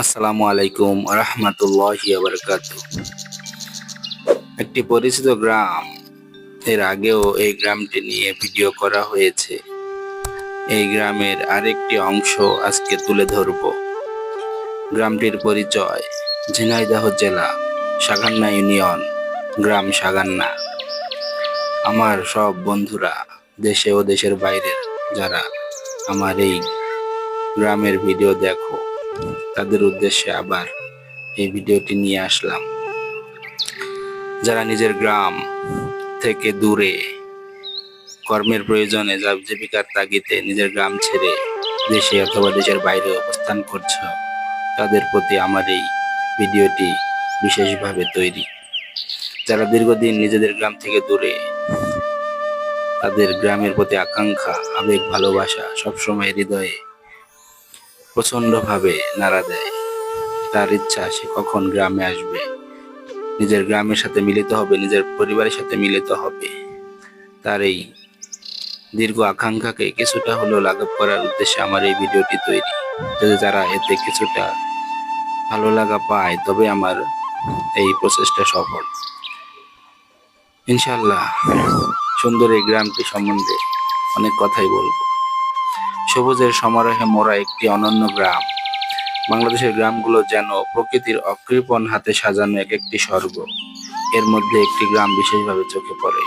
আসসালামু আলাইকুম রহমতুল্লাহ বারকাত একটি পরিচিত গ্রাম, এর আগেও এই গ্রামটি নিয়ে ভিডিও করা হয়েছে। এই গ্রামের আরেকটি অংশ আজকে তুলে ধরব। গ্রামটির পরিচয়, ঝিনাইদহ জেলা, সাগান্না ইউনিয়ন, গ্রাম সাগান্না। আমার সব বন্ধুরা, দেশে ও দেশের বাইরের, যারা আমার এই গ্রামের ভিডিও দেখো তাদের উদ্দেশ্যে আবার এই ভিডিওটি নিয়ে আসলাম। যারা নিজের গ্রাম থেকে দূরে কর্মের প্রয়োজনে যা জীবিকার তাগিদে নিজের গ্রাম ছেড়ে দেশে অথবা দেশের বাইরে অবস্থান করছ, তাদের প্রতি আমার এই ভিডিওটি বিশেষভাবে তৈরি। যারা দীর্ঘদিন নিজেদের গ্রাম থেকে দূরে, তাদের গ্রামের প্রতি আকাঙ্ক্ষা, আবেগ, ভালোবাসা সবসময় হৃদয়ে প্রচন্ডভাবে নাড়া দেয়। তার ইচ্ছা, সে কখন গ্রামে আসবে? নিজের গ্রামের সাথে মিলিত হবে, নিজের পরিবারের সাথে মিলিত হবে। তার এই দীর্ঘ আকাঙ্ক্ষাকে কিছুটা হলেও লাঘব করার উদ্দেশ্যে আমার এই ভিডিওটি তৈরি। যদি যারা এতে কিছুটা ভালো লাগা পায়, তবে আমার এই প্রচেষ্টা সফল। ইনশাল্লাহ সুন্দর এই গ্রামটি সম্বন্ধে অনেক কথাই বলব। সবুজের সমারোহে মোড়া একটি অনন্য গ্রাম। বাংলাদেশের গ্রামগুলো যেন প্রকৃতির অকৃপণ হাতে সাজানো এক একটি স্বর্গ। এর মধ্যে একটি গ্রাম বিশেষভাবে চোখে পড়ে,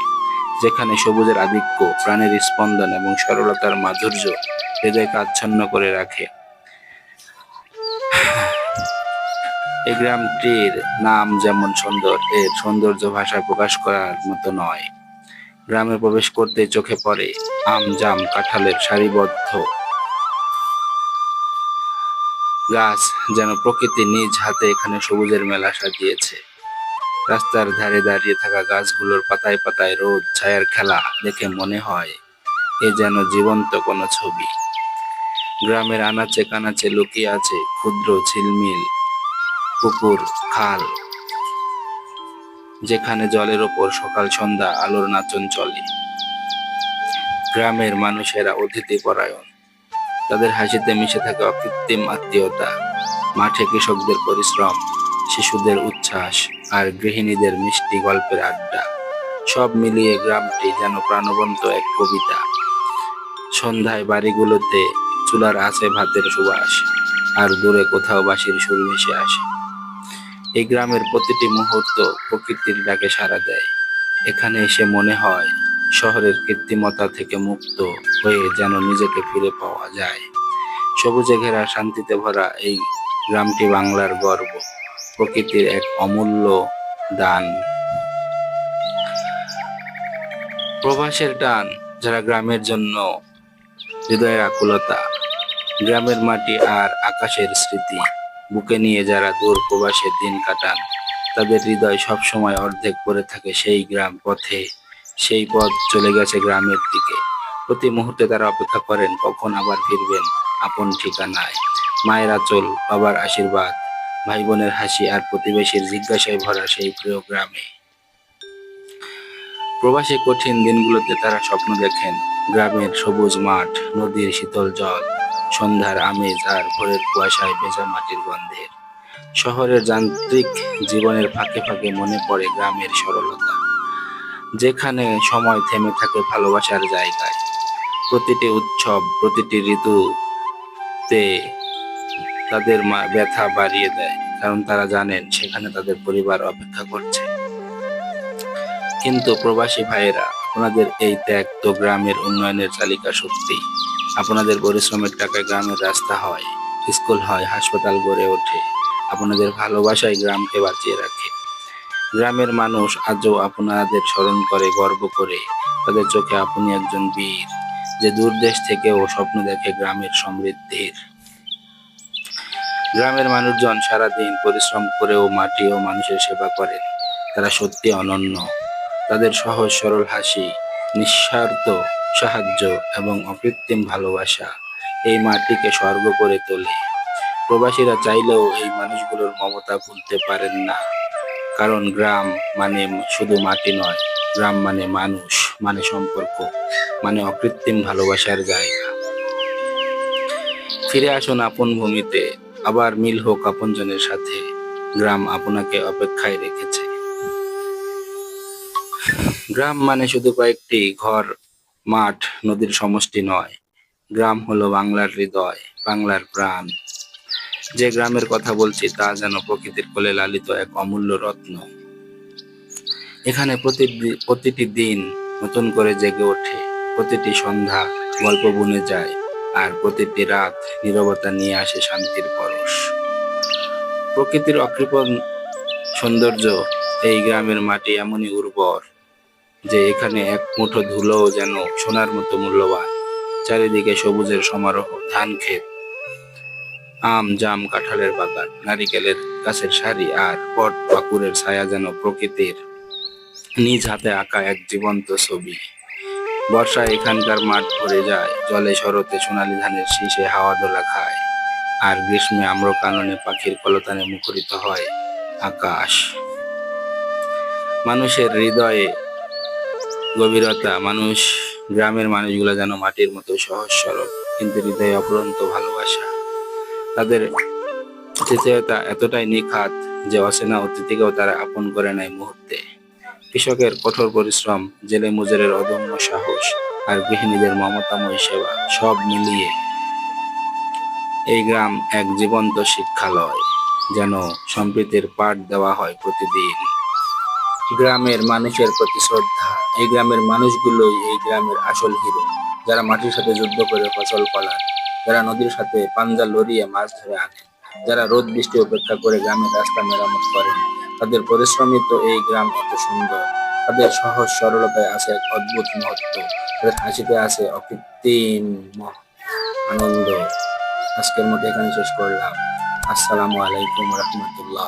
যেখানে সবুজের আধিক্য, প্রাণের স্পন্দন এবং সরলতার মাধুর্য হৃদয়কে আচ্ছন্ন করে রাখে। এই গ্রামটির নাম যেমন সুন্দর, এর সৌন্দর্য ভাষায় প্রকাশ করার মতো নয়। গ্রামে প্রবেশ করতে চোখে পড়ে আম, জাম, কাঁঠালের সারিবদ্ধ গাছ যেন প্রকৃতি নিজ হাতে এখানে সবুজের মেলা সাজিয়েছে। রাস্তার ধারে দাঁড়িয়ে থাকা গাছগুলোর পাতায় পাতায় রোদ, ছায়ার খেলা দেখে মনে হয় এ যেন জীবন্ত কোনো ছবি। গ্রামের আনাচে কানাচে লুকিয়ে আছে ক্ষুদ্র ঝিলমিল, পুকুর, খাল যেখানে জলের ওপর সকাল, সন্ধ্যা আলোর নাচন চলে। গ্রামের মানুষেরা অতিথি পরায়ণ। তাদের হাসিতে মিশে থাকে অকৃত্রিম আত্মীয়তা, মাঠে কৃষকদের পরিশ্রম, শিশুদের উচ্ছ্বাস আর গৃহিণীদের মিষ্টি গল্পের আড্ডা, সব মিলিয়ে গ্রামটি যেন প্রাণবন্ত এক কবিতা। সন্ধ্যায় বাড়িগুলোতে চুলার আছে ভাতের সুবাস আর দূরে কোথাও বাঁশির সুর মিশে আসে। এই গ্রামের প্রতিটি মুহূর্ত প্রকৃতির ডাকে সাড়া দেয়। এখানে এসে মনে হয়, শহরের কৃত্রিমতা থেকে মুক্ত হয়ে যেন নিজেকে ফিরে পাওয়া যায়। সবুজে ঘেরা শান্তিতে ভরা এই গ্রামটি বাংলার গর্ব, প্রকৃতির এক অমূল্য দান। প্রবাসের টান যারা গ্রামের জন্য হৃদয়ের আকুলতা, গ্রামের মাটি আর আকাশের স্মৃতি। বুকে নিয়ে যারা দূর প্রবাসে দিন কাটান, তাদের হৃদয় সবসময় অর্ধেক পড়ে থাকে সেই গ্রাম পথে। সেই পথ চলে গেছে গ্রামের দিকে। প্রতি মুহূর্তে তারা অপেক্ষা করেন, কখন আবার ফিরবেন আপন ঠিকানায়। মায়ের আঁচল বাবার আশীর্বাদ। ভাই বোনের হাসি আর প্রতিবেশীর জিজ্ঞাসায় ভরা সেই প্রিয় গ্রামে। প্রবাসে কঠিন দিনগুলোতে তারা স্বপ্ন দেখেন, গ্রামের সবুজ মাঠ, নদীর শীতল জল। সন্ধ্যার আমেজ আর ভোরের কুয়াশায় ভেজা মাটির গন্ধের শহরের যান্ত্রিক জীবনের ফাঁকে ফাঁকে মনে পড়ে গ্রামের সরলতা, যেখানে সময় থেমে থাকে ভালোবাসার জায়গায়। প্রতিটি উৎসব, প্রতিটি ঋতুতে তাদের মা ব্যথা বাড়িয়ে দেয়, কারণ তারা জানেন সেখানে তাদের পরিবার অপেক্ষা করছে। কিন্তু প্রবাসী ভাইয়েরা আপনাদের এই ত্যাগ তো গ্রামের উন্নয়নের চালিকা শক্তি। আপনাদের পরিশ্রমের টাকায় গ্রামের রাস্তা হয়, স্কুল হয়, হাসপাতাল গড়ে ওঠে। আপনাদের ভালোবাসায় গ্রামকে বাঁচিয়ে রাখে। গ্রামের মানুষ আজও আপনাদের স্মরণ করে, গর্ব করে। তাদের চোখে আপনি একজন বীর, যে দূরদেশ থেকেও স্বপ্ন দেখে গ্রামের সমৃদ্ধির। গ্রামের মানুষজন সারাদিন পরিশ্রম করেও মাটি ও মানুষের সেবা করেন। তারা সত্যি অনন্য। তাদের সহজ সরল হাসি, নিঃস্বার্থ সাহায্য এবং অকৃত্রিম ভালোবাসা এই মাটিকে স্বর্গ করে তোলে। প্রবাসীরা চাইলেও এই মানুষগুলোর মমতা ভুলতে পারেন না। কারণ গ্রাম মানে শুধু মাটি নয়, গ্রাম মানে মানুষ মানে সম্পর্ক মানে অকৃত্রিম ভালোবাসার জায়গা। ফিরে আসুন আপন ভূমিতে, আবার মিল হোক আপনজনের সাথে। গ্রাম আপনাকে অপেক্ষায় রেখেছে। গ্রাম মানে শুধু কয়েকটি ঘর মাঠ, নদীর সমষ্টি নয়। গ্রাম হলো বাংলার হৃদয়, বাংলার প্রাণ। যে গ্রামের কথা বলছি তা যেন প্রকৃতির কোলে লালিত এক অমূল্য রত্ন। এখানে প্রতিটি দিন নতুন করে জেগে ওঠে। প্রতিটি সন্ধ্যা গল্প বুনে যায় আর প্রতিটি রাত নীরবতা নিয়ে আসে শান্তির পরশ। প্রকৃতির অকৃপণ সৌন্দর্য এই গ্রামের মাটি এমনই উর্বর। যে এখানে এক মুঠো ধুলোও যেন সোনার মতো মূল্যবান। চারিদিকে সবুজের সমারোহ, ধান ক্ষেত, আম, জাম, কাঁঠালের বাগান, নারিকেলের গাছের সারি আর পট পাকুরের ছায়া যেন প্রকৃতির নিজ হাতে আঁকা এক জীবন্ত ছবি। বর্ষায় এখানকার মাঠ ভরে যায়, জলে শরতে সোনালী ধানের শীষে হাওয়া দোলা খায়, আর গ্রীষ্মে আম্র কাননে পাখির কলতানে মুখরিত হয় আকাশ। মানুষের হৃদয়ে গভীরতা, মানুষ, গ্রামের মানুষগুলো যেন মাটির মতো সহজ, সরল, কিন্তু হৃদয়ে অপরন্ত ভালোবাসা। তাদের আতিথেয়তা এতটাই নিখাত যে অচেনা অতিথিকেও তারা আপন করে নেয় মুহূর্তে। কৃষকের কঠোর পরিশ্রম, জেলে মজুরের অদম্য সাহস আর গৃহিণীদের মমতাময় সেবা সব মিলিয়ে এই গ্রাম এক জীবন্ত শিক্ষালয়, যেন সম্প্রীতির পাঠ দেওয়া হয় প্রতিদিন। গ্রামের মানুষের প্রতি শ্রদ্ধা। এই গ্রামের মানুষগুলোই এই গ্রামের আসল হিরো। যারা মাটির সাথে যুদ্ধ করে ফসল ফলান, যারা নদীর সাথে পাঞ্জা লড়িয়ে মাছ ধরে আনেন, যারা রোদ বৃষ্টি উপেক্ষা করে গ্রামের রাস্তা মেরামত করেন, তাদের পরিশ্রমই তো এই গ্রাম এত সুন্দর। তাদের সহজ সরলতায় আছে এক অদ্ভুত মহত্ব। তাদের হাসিতে আছে অকৃত্রিম আনন্দ। আজকের মতো এখানে শেষ করলাম। আসসালামু আলাইকুম রহমতুল্লাহ।